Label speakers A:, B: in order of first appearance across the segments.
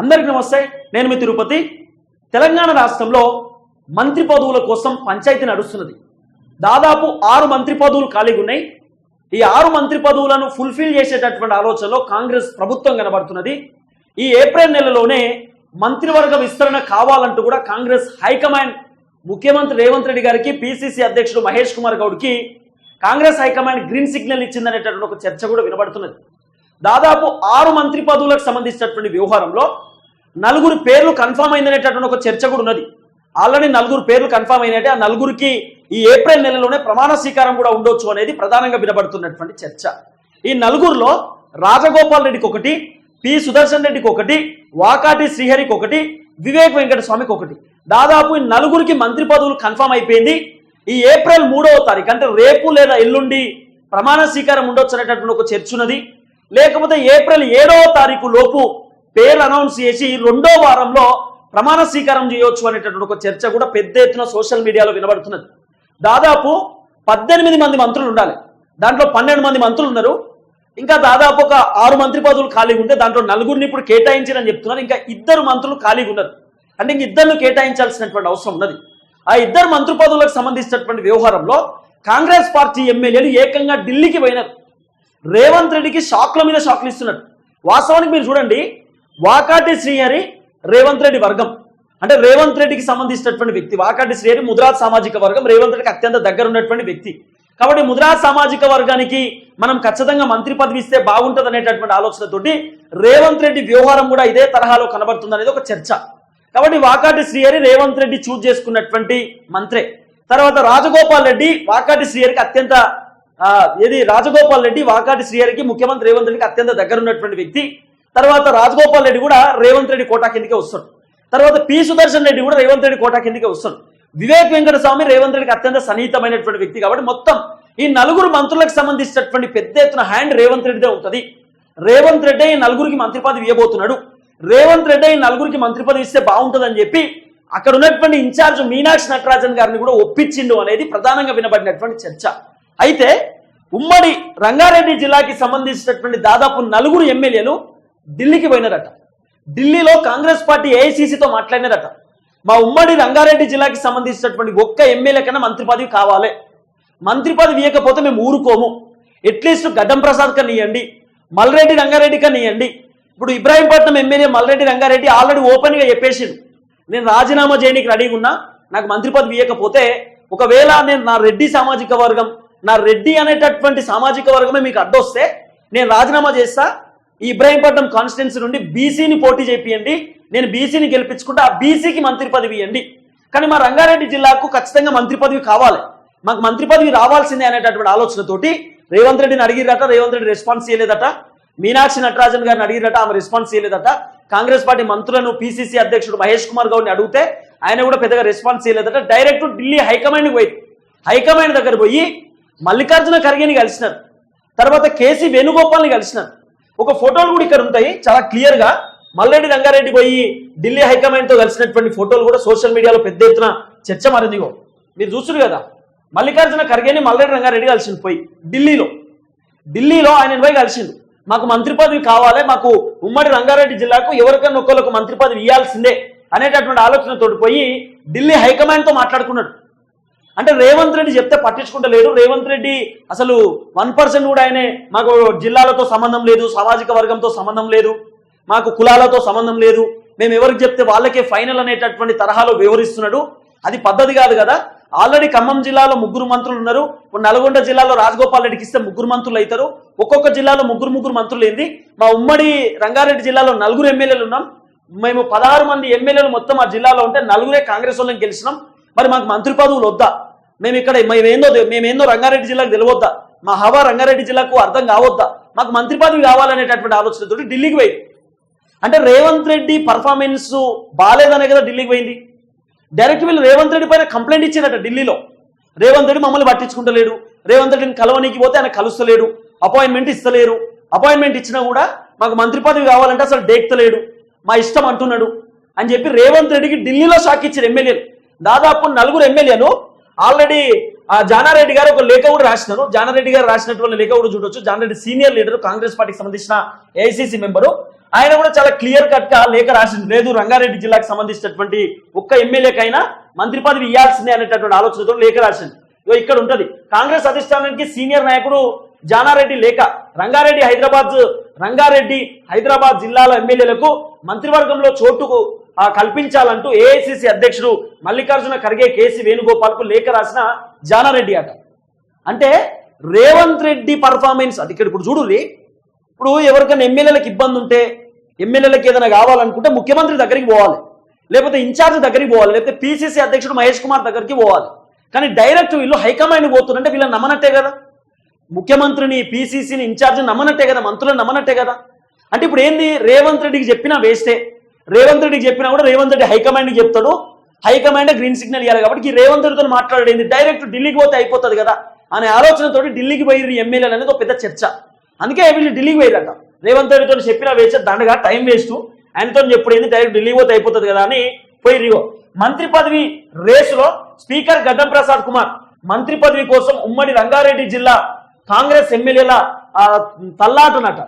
A: అందరికీ నమస్తే. నేను మీ తిరుపతి. తెలంగాణ రాష్ట్రంలో మంత్రి పదవుల కోసం పంచాయతీ నడుస్తున్నది. దాదాపు ఆరు మంత్రి పదవులు ఖాళీగా ఉన్నాయి. ఈ ఆరు మంత్రి పదవులను ఫుల్ఫిల్ చేసేటటువంటి ఆలోచనలో కాంగ్రెస్ ప్రభుత్వం కనబడుతున్నది. ఈ ఏప్రిల్ నెలలోనే మంత్రివర్గ విస్తరణ కావాలంటూ కూడా కాంగ్రెస్ హైకమాండ్ ముఖ్యమంత్రి రేవంత్ రెడ్డి గారికి పిసిసి అధ్యక్షుడు Mahesh Kumar గౌడ్కి Congress high command green signal ఇచ్చిందనేటటువంటి ఒక చర్చ కూడా వినబడుతున్నది. దాదాపు ఆరు మంత్రి పదవులకు సంబంధించినటువంటి వ్యవహారంలో నలుగురు పేర్లు కన్ఫామ్ అయిందనేటటువంటి ఒక చర్చ కూడా ఉన్నది. ఆల్రెడీ నలుగురు పేర్లు కన్ఫామ్ అయినట్టే ఆ నలుగురికి ఈ ఏప్రిల్ నెలలోనే ప్రమాణ స్వీకారం కూడా ఉండొచ్చు అనేది ప్రధానంగా వినబడుతున్నటువంటి చర్చ. ఈ నలుగురిలో రాజగోపాల్ రెడ్డికి ఒకటి పి సుదర్శన్ రెడ్డికి ఒకటి వాకాటి శ్రీహరికి ఒకటి వివేక్ వెంకటస్వామికి ఒకటి. దాదాపు ఈ నలుగురికి మంత్రి పదవులు కన్ఫామ్ అయిపోయింది. ఈ ఏప్రిల్ మూడవ తారీఖు అంటే రేపు లేదా ఎల్లుండి ప్రమాణ స్వీకారం ఉండొచ్చు అనేటటువంటి ఒక చర్చ ఉన్నది. లేకపోతే ఏప్రిల్ ఏడవ తారీఖు లోపు పేర్లు అనౌన్స్ చేసి రెండో వారంలో ప్రమాణ స్వీకారం చేయొచ్చు అనేటటువంటి ఒక చర్చ కూడా పెద్ద ఎత్తున సోషల్ మీడియాలో వినబడుతున్నది. దాదాపు పద్దెనిమిది మంది మంత్రులు ఉండాలి. దాంట్లో పన్నెండు మంది మంత్రులు ఉన్నారు. ఇంకా దాదాపు ఒక ఆరు మంత్రి పదవులు ఖాళీగా ఉంటే దాంట్లో నలుగురిని ఇప్పుడు కేటాయించారని చెప్తున్నారు. ఇంకా ఇద్దరు మంత్రులు ఖాళీగా ఉన్నారు. అంటే ఇంక ఇద్దరిని కేటాయించాల్సినటువంటి అవసరం ఉన్నది. ఆ ఇద్దరు మంత్రి పదవులకు సంబంధించినటువంటి వ్యవహారంలో కాంగ్రెస్ పార్టీ ఎమ్మెల్యేలు ఏకంగా ఢిల్లీకి పోయినారు. రేవంత్ రెడ్డికి షాక్ల మీద షాక్లు ఇస్తున్నారు. వాస్తవానికి మీరు చూడండి వాకాటి శ్రీహరి రేవంత్ రెడ్డి వర్గం. అంటే రేవంత్ రెడ్డికి సంబంధించినటువంటి వ్యక్తి. వాకాటి శ్రీహరి ముద్రాజ్ సామాజిక వర్గం. రేవంత్ రెడ్డికి అత్యంత దగ్గర ఉన్నటువంటి వ్యక్తి. కాబట్టి ముద్రాత్ సామాజిక వర్గానికి మనం ఖచ్చితంగా మంత్రి పదవి ఇస్తే బాగుంటుంది అనేటటువంటి ఆలోచనతోటి రేవంత్ రెడ్డి వ్యవహారం కూడా ఇదే తరహాలో కనబడుతుంది అనేది ఒక చర్చ. కాబట్టి వాకాటి శ్రీహరి రేవంత్ రెడ్డి చూజ్ చేసుకున్నటువంటి మంత్రే. తర్వాత రాజగోపాల్ రెడ్డి వాకాటి శ్రీహరికి అత్యంత ఏది? రాజగోపాల్ రెడ్డి వాకాటి శ్రీహరికి ముఖ్యమంత్రి రేవంత్ రెడ్డికి అత్యంత దగ్గర ఉన్నటువంటి వ్యక్తి. తర్వాత రాజగోపాల్ రెడ్డి కూడా రేవంత్ రెడ్డి కోటా కిందకే వస్తాడు. తర్వాత పి సుదర్శన్ రెడ్డి కూడా రేవంత్ రెడ్డి కోటా కిందకే వస్తాడు. వివేక్ వెంకటస్వామి రేవంత్ రెడ్డికి అత్యంత సన్నిహితమైనటువంటి వ్యక్తి కాబట్టి మొత్తం ఈ నలుగురు మంత్రులకు సంబంధించినటువంటి పెద్ద ఎత్తున హ్యాండ్ రేవంత్ రెడ్డిదే ఉంటుంది రేవంత్ రెడ్డి ఈ నలుగురికి మంత్రి పదవి ఇవ్వబోతున్నాడు. రేవంత్ రెడ్డి ఈ నలుగురికి మంత్రి పదవి ఇస్తే బాగుంటుందని చెప్పి అక్కడ ఉన్నటువంటి ఇన్ఛార్జ్ మీనాక్షి నటరాజన్ గారిని కూడా ఒప్పించిండు అనేది ప్రధానంగా వినబడినటువంటి చర్చ. అయితే ఉమ్మడి రంగారెడ్డి జిల్లాకి సంబంధించినటువంటి దాదాపు నలుగురు ఎమ్మెల్యేలు ఢిల్లీకి పోయినారట. ఢిల్లీలో కాంగ్రెస్ పార్టీ ఏఐసీసీతో మాట్లాడినారట. మా ఉమ్మడి రంగారెడ్డి జిల్లాకి సంబంధించినటువంటి ఒక్క ఎమ్మెల్యే కన్నా మంత్రి పదవి కావాలి. మంత్రి పదవి ఇవ్వకపోతే మేము ఊరుకోము. అట్లీస్ట్ గడ్డం ప్రసాద్ కన్నా ఇవ్వండి మల్రెడ్డి రంగారెడ్డి కన్నా ఇవ్వండి ఇప్పుడు ఇబ్రాహీంపట్నం ఎమ్మెల్యే మల్రెడ్డి రంగారెడ్డి ఆల్రెడీ ఓపెన్గా చెప్పేసిండు. నేను రాజీనామా చేయడానికి రెడీగా ఉన్నా నాకు మంత్రి పదవి ఇవ్వకపోతే ఒకవేళ నేను నా రెడ్డి సామాజిక వర్గం నా రెడ్డి అనేటటువంటి సామాజిక వర్గమే మీకు అడ్డొస్తే నేను రాజీనామా చేస్తా ఈ ఇబ్రాహీంపట్నం కాన్స్టిట్యున్సీ నుండి బీసీని పోటీ చేపియండి. నేను బీసీని గెలిపించుకుంటే ఆ బీసీకి మంత్రి పదవి ఇవ్వండి. కానీ మా రంగారెడ్డి జిల్లాకు ఖచ్చితంగా మంత్రి పదవి కావాలి. మాకు మంత్రి పదవి రావాల్సిందే అనేటటువంటి ఆలోచనతోటి రేవంత్ రెడ్డిని అడిగిరట రేవంత్ రెడ్డి రెస్పాన్స్ చేయలేదట. మీనాక్షి నటరాజన్ గారిని అడిగిరట ఆమె రెస్పాన్స్ చేయలేదట. కాంగ్రెస్ పార్టీ మంత్రులను పిసిసి అధ్యక్షుడు మహేష్ కుమార్ గౌడ్ని అడిగితే ఆయన కూడా పెద్దగా రెస్పాన్స్ చేయలేదట. డైరెక్ట్ ఢిల్లీ హైకమాండ్కి పోయి హైకమాండ్ దగ్గర పోయి మల్లికార్జున ఖర్గేని కలిసినారు. తర్వాత కేసీ వేణుగోపాల్ని కలిసినారు. ఒక ఫోటోలు కూడా ఇక్కడ ఉంటాయి. చాలా క్లియర్గా మల్లెడ్డి రంగారెడ్డి పోయి ఢిల్లీ హైకమాండ్తో కలిసినటువంటి ఫోటోలు కూడా సోషల్ మీడియాలో పెద్ద ఎత్తున చర్చ మరిందిగో. మీరు చూస్తున్నారు కదా మల్లికార్జున ఖర్గేని మల్లెడ్డి రంగారెడ్డి కలిసింది పోయి ఢిల్లీలో. ఢిల్లీలో ఆయన పోయి కలిసిండు. మాకు మంత్రి పదవి కావాలి మాకు ఉమ్మడి రంగారెడ్డి జిల్లాకు ఎవరికైనా ఒకరికి మంత్రి పదవి ఇవ్వాల్సిందే అనేటటువంటి ఆలోచనతో పోయి ఢిల్లీ హైకమాండ్తో మాట్లాడుకున్నాడు. అంటే రేవంత్ రెడ్డి చెప్తే పట్టించుకుంటలేడు రేవంత్ రెడ్డి అసలు వన్ పర్సెంట్ కూడా ఆయనే మాకు జిల్లాలతో సంబంధం లేదు సామాజిక వర్గంతో సంబంధం లేదు మాకు కులాలతో సంబంధం లేదు. మేము ఎవరికి చెప్తే వాళ్ళకే ఫైనల్ అనేటటువంటి తరహాలో వివరిస్తున్నాడు. అది పద్ధతి కాదు కదా. ఆల్రెడీ ఖమ్మం జిల్లాలో ముగ్గురు మంత్రులు ఉన్నారు. నల్గొండ జిల్లాలో రాజగోపాల్ రెడ్డికి ఇస్తే ముగ్గురు మంత్రులు అవుతారు. ఒక్కొక్క జిల్లాలో ముగ్గురు ముగ్గురు మంత్రులు ఏంది? మా ఉమ్మడి రంగారెడ్డి జిల్లాలో నలుగురు ఎమ్మెల్యేలు ఉన్నాం. మేము పదహారు మంది ఎమ్మెల్యేలు మొత్తం ఆ జిల్లాలో ఉంటే నలుగురే కాంగ్రెస్ వాళ్ళని గెలిచినాం. మరి మాకు మంత్రి పదవులు వద్దా? మేము ఇక్కడ మేమేందో మేమేందో రంగారెడ్డి జిల్లాకు తెలియవద్దా మా హవా రంగారెడ్డి జిల్లాకు అర్థం కావద్దా? మాకు మంత్రి పదవి కావాలనేటటువంటి ఆలోచనతో ఢిల్లీకి పోయి అంటే రేవంత్ రెడ్డి పర్ఫార్మెన్స్ బాగాలేదనే కదా ఢిల్లీకి పోయింది. డైరెక్ట్ వీళ్ళు రేవంత్ రెడ్డి పైన కంప్లైంట్ ఇచ్చిందట ఢిల్లీలో. రేవంత్ రెడ్డి మమ్మల్ని పట్టించుకుంటలేడు. రేవంత్ రెడ్డిని కలవనీకి పోతే ఆయన కలుస్తలేడు. అపాయింట్మెంట్ ఇస్తలేరు. అపాయింట్మెంట్ ఇచ్చినా కూడా మాకు మంత్రి పదవి కావాలంటే అసలు డేక్తలేడు. మా ఇష్టం అంటున్నాడు. అని చెప్పి రేవంత్ రెడ్డికి ఢిల్లీలో షాక్ ఇచ్చారు ఎమ్మెల్యేలు. దాదాపు నలుగురు ఎమ్మెల్యేలు ఆల్రెడీ ఆ జానారెడ్డి గారు ఒక లేఖ కూడా రాసినారు. జానారెడ్డి గారు రాసినటువంటి లేఖ కూడా చూడొచ్చు. జానారెడ్డి సీనియర్ లీడర్ కాంగ్రెస్ పార్టీకి సంబంధించిన ఏఐసిసి మెంబరు. ఆయన కూడా చాలా క్లియర్ కట్గా లేఖ రాసింది. లేదు రంగారెడ్డి జిల్లాకు సంబంధించినటువంటి ఒక్క ఎమ్మెల్యేకైనా మంత్రి పదవి ఇవ్వాల్సిందే అనేటటువంటి ఆలోచనతో లేఖ రాసింది. ఇగో ఇక్కడ ఉంటది. కాంగ్రెస్ అధిష్టానానికి సీనియర్ నాయకుడు జానారెడ్డి లేఖ. రంగారెడ్డి హైదరాబాద్ రంగారెడ్డి హైదరాబాద్ జిల్లాల ఎమ్మెల్యేలకు మంత్రివర్గంలో చోటుకు కల్పించాలంటూ ఏఐసిసి అధ్యక్షుడు మల్లికార్జున ఖర్గే కేసీ వేణుగోపాల్కు లేఖ రాసిన జానారెడ్డి అట అంటే రేవంత్ రెడ్డి పర్ఫార్మెన్స్ అది ఇక్కడ ఇప్పుడు చూడు ఇప్పుడు ఎవరికైనా ఎమ్మెల్యేలకు ఇబ్బంది ఉంటే ఎమ్మెల్యేలకు ఏదైనా కావాలనుకుంటే ముఖ్యమంత్రి దగ్గరికి పోవాలి. లేకపోతే ఇన్ఛార్జ్ దగ్గరికి పోవాలి. లేకపోతే పిసిసి అధ్యక్షుడు మహేష్ కుమార్ దగ్గరికి పోవాలి. కానీ డైరెక్ట్ వీళ్ళు హైకమాండ్ పోతుందంటే వీళ్ళని నమ్మనట్టే కదా. ముఖ్యమంత్రిని పిసిసిని ఇన్ఛార్జ్ నమ్మనట్టే కదా మంత్రులను నమ్మనట్టే కదా. అంటే ఇప్పుడు ఏంది? రేవంత్ రెడ్డికి చెప్పినా వేస్తే రేవంత్ రెడ్డికి చెప్పినా కూడా రేవంత్ రెడ్డి హైకమాండ్కి చెప్తాడు. హైకమాండ్ గ్రీన్ సిగ్నల్ ఇవ్వాలి కాబట్టి ఈ రేవంత్ రెడ్డితో మాట్లాడేది డైరెక్ట్ ఢిల్లీకి పోతే అయిపోతుంది కదా అనే ఆలోచనతో ఢిల్లీకి పోయి ఎమ్మెల్యేలు అనేది ఒక పెద్ద చర్చ. అందుకే వీళ్ళు ఢిల్లీకి పోయిరట రేవంత్ రెడ్డితో చెప్పినా వేస్తే దండగా టైం వేస్ట్. ఆయనతో చెప్పుడు ఏంది? డైరెక్ట్ ఢిల్లీ పోతే అయిపోతుంది కదా అని పోయి రివో మంత్రి పదవి రేసులో స్పీకర్ గడ్డం ప్రసాద్ కుమార్ మంత్రి పదవి కోసం ఉమ్మడి రంగారెడ్డి జిల్లా కాంగ్రెస్ ఎమ్మెల్యేల తల్లాటనట.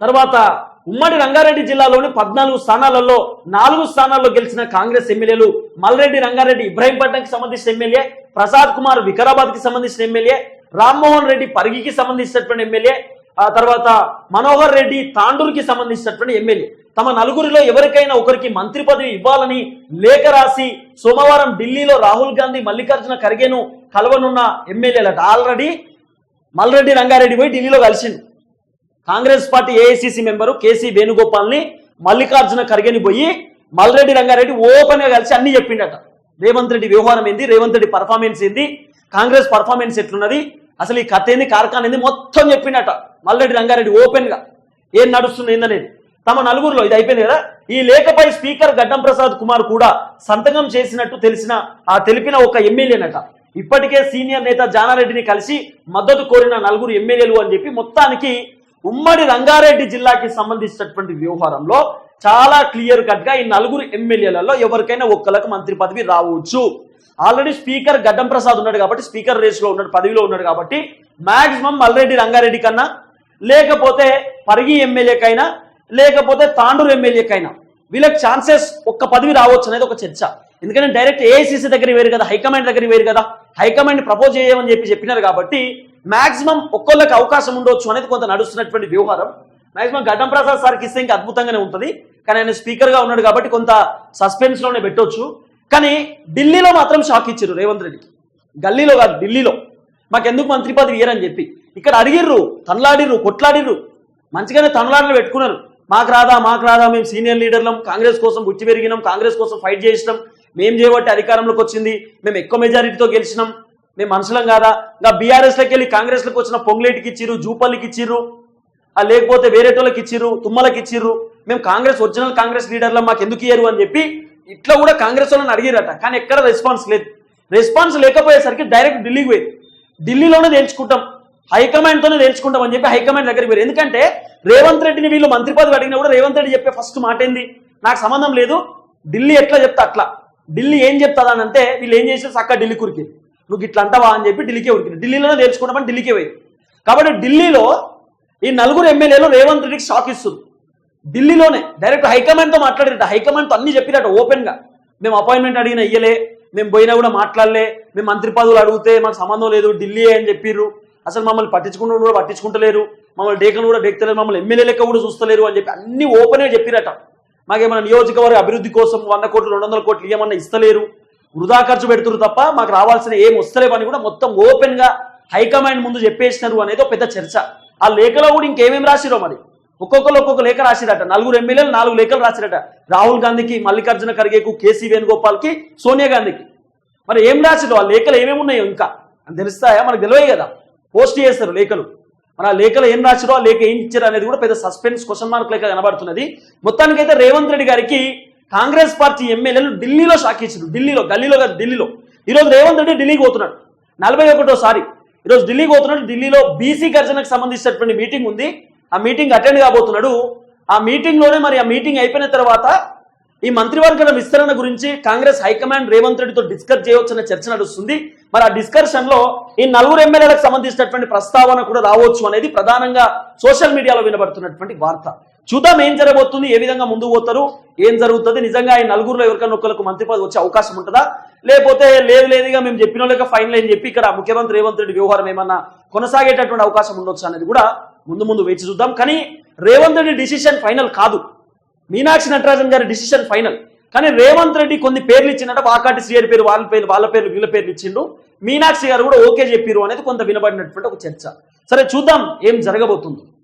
A: తర్వాత ఉమ్మడి రంగారెడ్డి జిల్లాలోని పద్నాలుగు స్థానాలలో నాలుగు స్థానాల్లో గెలిచిన కాంగ్రెస్ ఎమ్మెల్యేలు మల్రెడ్డి రంగారెడ్డి ఇబ్రాహీంపట్నంకి సంబంధించిన ఎమ్మెల్యే ప్రసాద్ కుమార్ వికారాబాద్కి సంబంధించిన ఎమ్మెల్యే రామ్మోహన్ రెడ్డి పరిగికి సంబంధించినటువంటి ఎమ్మెల్యే ఆ తర్వాత మనోహర్ రెడ్డి తాండూరుకి సంబంధించినటువంటి ఎమ్మెల్యే. తమ నలుగురిలో ఎవరికైనా ఒకరికి మంత్రి పదవి ఇవ్వాలని లేఖ రాసి సోమవారం ఢిల్లీలో రాహుల్ గాంధీ మల్లికార్జున ఖర్గేను కలవనున్న ఎమ్మెల్యేలట. ఆల్రెడీ మల్రెడ్డి రంగారెడ్డి పోయి ఢిల్లీలో కలిసిండు. Congress party AICC member KC వేణుగోపాల్ని Mallikarjuna ఖర్గేని పోయి మల్రెడ్డి రంగారెడ్డి ఓపెన్గా కలిసి అన్ని చెప్పిండట. రేవంత్ రెడ్డి వ్యవహారం ఏంది? రేవంత్ రెడ్డి పర్ఫార్మెన్స్ ఏంది? కాంగ్రెస్ పర్ఫార్మెన్స్ ఎట్లున్నది? అసలు ఈ కథ ఏంది? కార్ఖాన్ ఏంది? మొత్తం చెప్పిండట మల్రెడ్డి రంగారెడ్డి ఓపెన్గా ఏం నడుస్తుంది ఏందనేది? తమ నలుగురిలో ఇది అయిపోయింది కదా? ఈ లేఖపై స్పీకర్ గడ్డం ప్రసాద్ కుమార్ కూడా సంతకం చేసినట్టు తెలిసిన ఆ తెలిపిన ఒక ఎమ్మెల్యేనట. ఇప్పటికే సీనియర్ నేత జానారెడ్డిని కలిసి మద్దతు కోరిన నలుగురు ఎమ్మెల్యేలు అని చెప్పి మొత్తానికి ఉమ్మడి రంగారెడ్డి జిల్లాకి సంబంధించినటువంటి వ్యవహారంలో చాలా క్లియర్ కట్గా ఈ నలుగురు ఎమ్మెల్యేలలో ఎవరికైనా ఒక్కలకు మంత్రి పదవి రావచ్చు. ఆల్రెడీ స్పీకర్ గడ్డం ప్రసాద్ ఉన్నాడు కాబట్టి స్పీకర్ రేస్లో ఉన్నాడు పదవిలో ఉన్నాడు కాబట్టి మాక్సిమం మల్రెడ్డి రంగారెడ్డి కన్నా లేకపోతే పరిగి ఎమ్మెల్యేకైనా లేకపోతే తాండూరు ఎమ్మెల్యేకైనా వీళ్ళకి ఛాన్సెస్ ఒక్క పదవి రావచ్చు అనేది ఒక చర్చ. ఎందుకంటే డైరెక్ట్ ఏఐసిసి దగ్గర వేరు కదా హైకమాండ్ దగ్గర వేరు కదా హైకమాండ్ ప్రపోజ్ చేయమని చెప్పి చెప్పినారు కాబట్టి మాక్సిమం ఒక్కొక్కరికి అవకాశం ఉండొచ్చు అనేది కొంత నడుస్తున్నటువంటి వ్యవహారం. మాక్సిమం గడ్డం ప్రసాద్ సార్కి ఇస్తే ఇంకా అద్భుతంగానే ఉంటుంది. కానీ ఆయన స్పీకర్గా ఉన్నాడు కాబట్టి కొంత సస్పెన్స్లోనే పెట్టొచ్చు. కానీ ఢిల్లీలో మాత్రం షాక్ ఇచ్చారు రేవంత్ రెడ్డికి గల్లీలో కాదు ఢిల్లీలో. మాకెందుకు మంత్రి పదవి ఇయ్యరని చెప్పి. ఇక్కడ అడిగిర్రు తనలాడిర్రు కొట్లాడిర్రు. మంచిగానే తనలాడలు పెట్టుకున్నారు. మాకు రాదా మాకు రాదా మేము సీనియర్ లీడర్లం కాంగ్రెస్ కోసం గుచ్చి పెరిగినాం కాంగ్రెస్ కోసం ఫైట్ చేసినాం. మేము చేయబట్టి అధికారంలోకి వచ్చింది. మేము ఎక్కువ మెజారిటీతో గెలిచినాం. మేము మనుషులం కాదా? ఇంకా బీఆర్ఎస్లోకి వెళ్ళి కాంగ్రెస్లోకి వచ్చిన పొంగులేటికి ఇచ్చిర్రు జూపల్లికి ఇచ్చిర్రు ఆ లేకపోతే వేరేటోళ్ళకి ఇచ్చిర్రు తుమ్మలకి ఇచ్చిర్రు మేము కాంగ్రెస్ ఒరిజినల్ కాంగ్రెస్ లీడర్లో మాకు ఎందుకు ఇయ్యరు అని చెప్పి ఇట్లా కూడా కాంగ్రెస్ వాళ్ళని అడిగిరట. కానీ ఎక్కడ రెస్పాన్స్ లేదు. రెస్పాన్స్ లేకపోయేసరికి డైరెక్ట్ ఢిల్లీకి పోయి ఢిల్లీలోనే తేల్చుకుంటాం. హైకమాండ్ తోనే తేల్చుకుంటాం అని చెప్పి హైకమాండ్ దగ్గరికి పోయారు ఎందుకంటే రేవంత్ రెడ్డిని వీళ్ళు మంత్రి పదవి అడిగినా కూడా రేవంత్ రెడ్డి చెప్పే ఫస్ట్ మాట ఏంది? నాకు సంబంధం లేదు. ఢిల్లీ ఎట్లా చెప్తా అట్లా. ఢిల్లీ ఏం చెప్తాదా అని అంటే వీళ్ళు ఏం చేసినా చక్క ఢిల్లీ కురికి. నువ్వు ఇట్లా అంటావా అని చెప్పి ఢిల్లీకే ఉరికి ఢిల్లీలోనే నేర్చుకుంటామని ఢిల్లీకే పోయి కాబట్టి ఢిల్లీలో ఈ నలుగురు ఎమ్మెల్యేలు రేవంత్ రెడ్డికి షాక్ ఇస్తుంది. ఢిల్లీలోనే డైరెక్ట్ హైకమాండ్తో మాట్లాడిరట హైకమాండ్తో అన్ని చెప్పిరట ఓపెన్గా. మేము అపాయింట్మెంట్ అడిగిన ఇయ్యలే మేము పోయినా కూడా మాట్లాడలే మేము మంత్రి పదవులు అడిగితే మాకు సంబంధం లేదు ఢిల్లీ అని చెప్పిర్రు. అసలు మమ్మల్ని పట్టించుకుంటూ కూడా పట్టించుకుంటలేరు. మమ్మల్ని డేకను కూడా డేక్తలేరు మమ్మల్ని ఎమ్మెల్యే లెక్క కూడా చూస్తలేరు అని చెప్పి అన్ని ఓపెన్గా చెప్పిరట. మాకేమైనా నియోజకవర్గ అభివృద్ధి కోసం వంద కోట్లు రెండు వందల కోట్లు ఏమన్నా ఇస్తలేరు. వృధా ఖర్చు పెడుతురు తప్ప మాకు రావాల్సిన ఏం వస్తలేవని కూడా మొత్తం ఓపెన్గా హైకమాండ్ ముందు చెప్పేసినారు అనేది ఒక పెద్ద చర్చ. ఆ లేఖలో కూడా ఇంకేమేమి రాసిరో మరి? ఒక్కొక్కరు ఒక్కొక్క లేఖ రాసిరట. నలుగురు ఎమ్మెల్యేలు నాలుగు లేఖలు రాసిరట. రాహుల్ గాంధీకి మల్లికార్జున ఖర్గేకు కేసీ వేణుగోపాల్కి సోనియా గాంధీకి. మరి ఏం రాసిరో ఆ లేఖలు ఏమేమి ఉన్నాయో ఇంకా? అని తెలుస్తాయా? మనకు తెలివే కదా. పోస్ట్ చేస్తారు లేఖలు. మరి ఆ లేఖలు ఏం రాసిరో ఆ లేఖ ఏం ఇచ్చారు అనేది కూడా పెద్ద సస్పెన్స్ క్వశ్చన్ మార్క్ లేఖ కనబడుతున్నది. మొత్తానికైతే రేవంత్ రెడ్డి గారికి కాంగ్రెస్ పార్టీ ఎమ్మెల్యేలు ఢిల్లీలో షాక్ ఇచ్చారు ఢిల్లీలో గల్లీలో కాదు ఢిల్లీలో. ఈరోజు రేవంత్ రెడ్డి ఢిల్లీకి పోతున్నాడు. నలభై ఒకటోసారి ఈరోజు ఢిల్లీకి పోతున్నాడు. ఢిల్లీలో బీసీ గర్జనకు సంబంధించినటువంటి మీటింగ్ ఉంది. ఆ మీటింగ్ అటెండ్ కాబోతున్నాడు. ఆ మీటింగ్లోనే మరి ఆ మీటింగ్ అయిపోయిన తర్వాత ఈ మంత్రివర్గ విస్తరణ గురించి కాంగ్రెస్ హైకమాండ్ రేవంత్ రెడ్డితో డిస్కస్ చేయవచ్చనే చర్చ నడుస్తుంది. మరి ఆ డిస్కషన్లో ఈ నలుగురు ఎమ్మెల్యేలకు సంబంధించినటువంటి ప్రస్తావన కూడా రావచ్చు అనేది ప్రధానంగా సోషల్ మీడియాలో వినబడుతున్నటువంటి వార్త. చూద్దాం ఏం జరగబోతుంది? ఏ విధంగా ముందుకు పోతారు? ఏం జరుగుతుంది? నిజంగా ఈ నలుగురులో ఎవరికైనా ఒక్కరికి మంత్రి పదవి వచ్చే అవకాశం ఉంటుందా? లేకపోతే లేదు లేదుగా మేము చెప్పిన వాళ్ళకి ఫైనల్ అని చెప్పి ఇక్కడ ముఖ్యమంత్రి రేవంత్ రెడ్డి వ్యవహారం ఏమన్నా కొనసాగేటటువంటి అవకాశం ఉండొచ్చు అనేది కూడా ముందు ముందు వేచి చూద్దాం. కానీ రేవంత్ రెడ్డి డిసిషన్ ఫైనల్ కాదు. మీనాక్షి నటరాజన్ గారి డిసిషన్ ఫైనల్ కానీ రేవంత్ రెడ్డి కొన్ని పేర్లు ఇచ్చిందంటే వాకాటి శ్రీహరి పేరు వాళ్ళ పేరు వాళ్ళ పేర్లు వీళ్ళ పేర్లు ఇచ్చిండు. మీనాక్షి గారు కూడా ఓకే చెప్పిరు అనేది కొంత వినబడినటువంటి ఒక చర్చ. సరే చూద్దాం ఏం జరగబోతుంది.